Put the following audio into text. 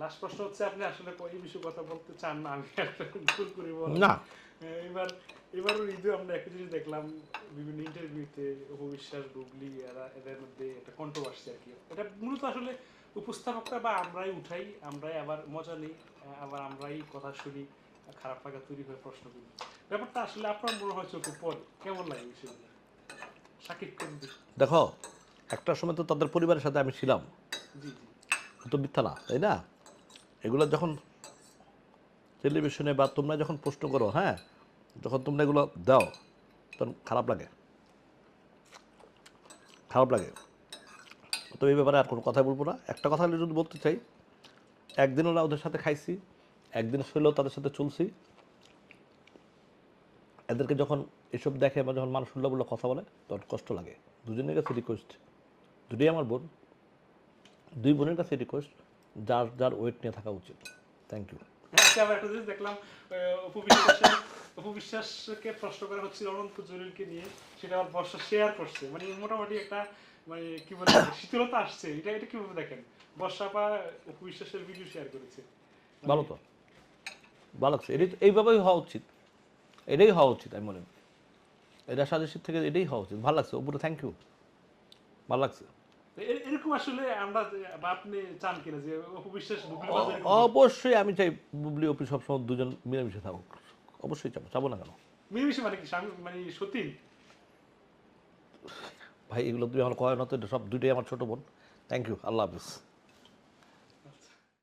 Last প্রশ্ন হচ্ছে আপনি আসলে এই বিষয়ে কথা বলতে চান না আমি একটা ভুল করি না। এবার এবার ঈদে আমরা একটা জিনিস দেখলাম বিভিন্ন ইন্টারভিউতে অপবিশ্বাস বুবলি এরা এদের মধ্যে একটা কন্ট্রোভার্সি আর কি। এটা মূলত আসলে উপস্থাপকরা বা আমরাই উঠাই আমরাই আবার মজা নিই আবার আমরাই কথা শুনি খারাপ লাগা তৈরি হয়ে প্রশ্ন করি। ব্যাপারটা আসলে আপনার মনে হয় চোখে পড়ে? কেমন লাগে বিষয়গুলো? সাকিব দেখো একটা সময় তো তাদের পরিবারের সাথে আমি ছিলাম। জি। তো মিথ্যা না তাই না? এগুলো যখন টেলিভিশনে বা তোমরা যখন প্রশ্ন করো হ্যাঁ যখন তোমরা এগুলো দাও, তখন খারাপ লাগে। খারাপ লাগে। তো এই ব্যাপারে আর কোনো কথা বলব না। একটা কথা যদি বলতে চাই একদিন ওরা ওদের সাথে খাইছি, একদিন শৈলেও তাদের সাথে চলছি। এদেরকে যখন এসব দেখে বা যখন মানুষ উল্লা বললে কথা বলে, তখন কষ্ট লাগে। দুজনের কাছে রিকোয়েস্ট দুটোই আমার বোন। দুই বোনের কাছে রিকোয়েস্ট যার যার ওয়েট নিয়ে থাকা উচিত। থ্যাংক ইউ আবার একটা জিনিস দেখলাম আহ, অপু বিশ্বাসের অপু বিশ্বাসকে প্রশ্ন করা হচ্ছিল অনন্ত জলিলকে নিয়ে সেটা আবার বর্ষা শেয়ার করছে। মানে মোটামুটি একটা মানে কি বলে শীতলতা আসছে। এটা এটা কীভাবে দেখেন? বর্ষা বা অপু বিশ্বাসের ভিডিও শেয়ার করেছে। ভালো তো। ভালো লাগছে। এটাই এইভাবেই হওয়া উচিত। এটাই হওয়া উচিত আমি মনে করি। এটা সাজেশন থেকে এটাই হওয়া উচিত। ভালো লাগছে। ওপরে থ্যাংক ইউ ভালো লাগছে। এরকম আসলে আমরা আপনি চান কিনা যে অপু বিশ্বাস বুবলির মাঝে এরকম- অবশ্যই আমি চাই বুবলি অফিস সবসময় দুজন মিলেমিশে থাকুক। অবশ্যই চাবো চাবো না কেন? মিলেমিশে মানে কি? মানে সতীন? ভাই এগুলো তুমি আমার কয় না তো সব দুইটাই আমার ছোট বোন। Thank you Allah Hafiz.